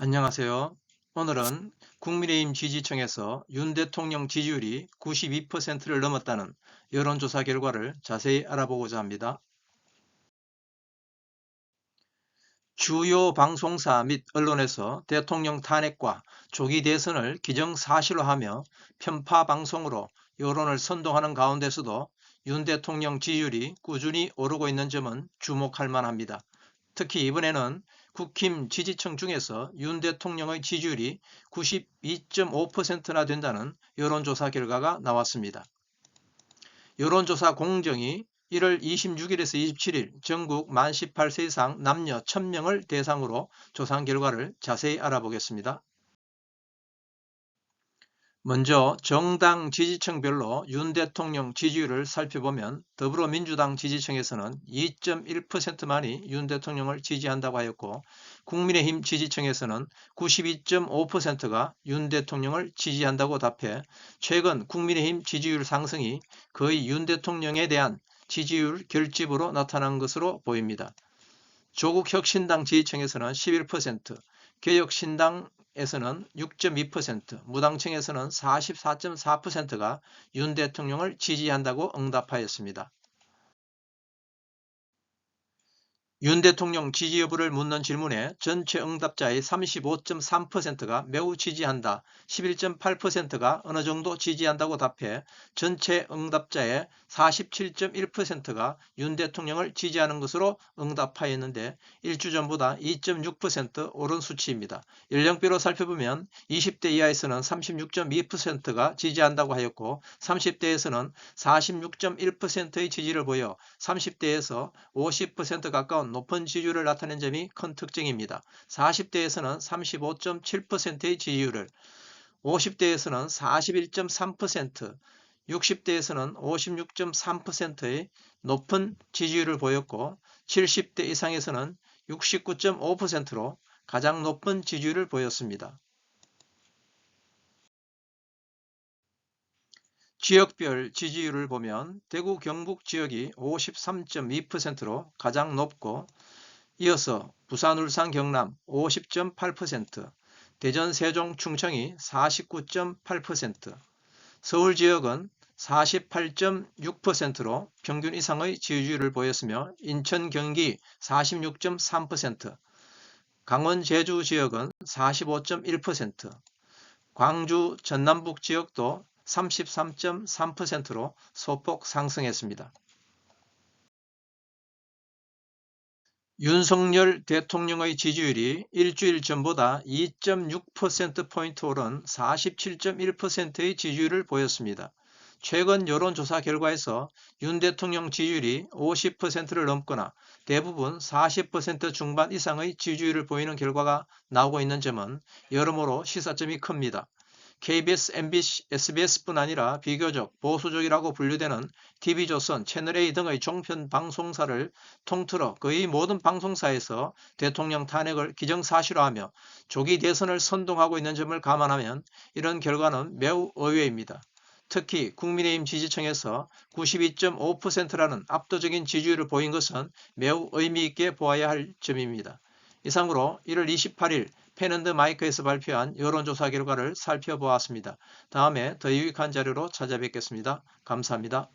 안녕하세요. 오늘은 국민의힘 지지층에서 윤 대통령 지지율이 92%를 넘었다는 여론조사 결과를 자세히 알아보고자 합니다. 주요 방송사 및 언론에서 대통령 탄핵과 조기 대선을 기정사실화 하며 편파 방송으로 여론을 선동하는 가운데서도 윤 대통령 지지율이 꾸준히 오르고 있는 점은 주목할 만합니다. 특히 이번에는 국힘 지지층 중에서 윤 대통령의 지지율이 92.5%나 된다는 여론조사 결과가 나왔습니다. 여론조사 공정이 1월 26일에서 27일 전국 만 18세 이상 남녀 1000명을 대상으로 조사한 결과를 자세히 알아보겠습니다. 먼저 정당 지지층별로 윤 대통령 지지율을 살펴보면 더불어민주당 지지층에서는 2.1%만이 윤 대통령을 지지한다고 하였고 국민의힘 지지층에서는 92.5%가 윤 대통령을 지지한다고 답해 최근 국민의힘 지지율 상승이 거의 윤 대통령에 대한 지지율 결집으로 나타난 것으로 보입니다. 조국혁신당 지지층에서는 11%, 개혁신당 에서는 6.2%, 무당층에서는 44.4%가 윤 대통령을 지지한다고 응답하였습니다. 윤 대통령 지지 여부를 묻는 질문에 전체 응답자의 35.3%가 매우 지지한다, 11.8%가 어느 정도 지지한다고 답해 전체 응답자의 47.1%가 윤 대통령을 지지하는 것으로 응답하였는데 일주 전보다 2.6% 오른 수치입니다. 연령대로 살펴보면 20대 이하에서는 36.2%가 지지한다고 하였고 30대에서는 46.1%의 지지를 보여 30대에서 50% 가까운 높은 지지율을 나타낸 점이 큰 특징입니다. 40대에서는 35.7%의 지지율을 50대에서는 41.3%, 60대에서는 56.3%의 높은 지지율을 보였고 70대 이상에서는 69.5%로 가장 높은 지지율을 보였습니다. 지역별 지지율을 보면 대구 경북 지역이 53.2%로 가장 높고 이어서 부산 울산 경남 50.8% 대전 세종 충청이 49.8% 서울 지역은 48.6%로 평균 이상의 지지율을 보였으며 인천 경기 46.3% 강원 제주 지역은 45.1% 광주 전남북 지역도 33.3%로 소폭 상승했습니다. 윤석열 대통령의 지지율이 일주일 전보다 2.6%포인트 오른 47.1%의 지지율을 보였습니다. 최근 여론조사 결과에서 윤 대통령 지지율이 50%를 넘거나 대부분 40% 중반 이상의 지지율을 보이는 결과가 나오고 있는 점은 여러모로 시사점이 큽니다. KBS, MBC, SBS뿐 아니라 비교적 보수적이라고 분류되는 TV조선, 채널A 등의 종편 방송사를 통틀어 거의 모든 방송사에서 대통령 탄핵을 기정사실화하며 조기 대선을 선동하고 있는 점을 감안하면 이런 결과는 매우 의외입니다. 특히 국민의힘 지지층에서 92.5%라는 압도적인 지지율을 보인 것은 매우 의미있게 보아야 할 점입니다. 이상으로 1월 28일 펜앤드 마이크에서 발표한 여론조사 결과를 살펴보았습니다. 다음에 더 유익한 자료로 찾아뵙겠습니다. 감사합니다.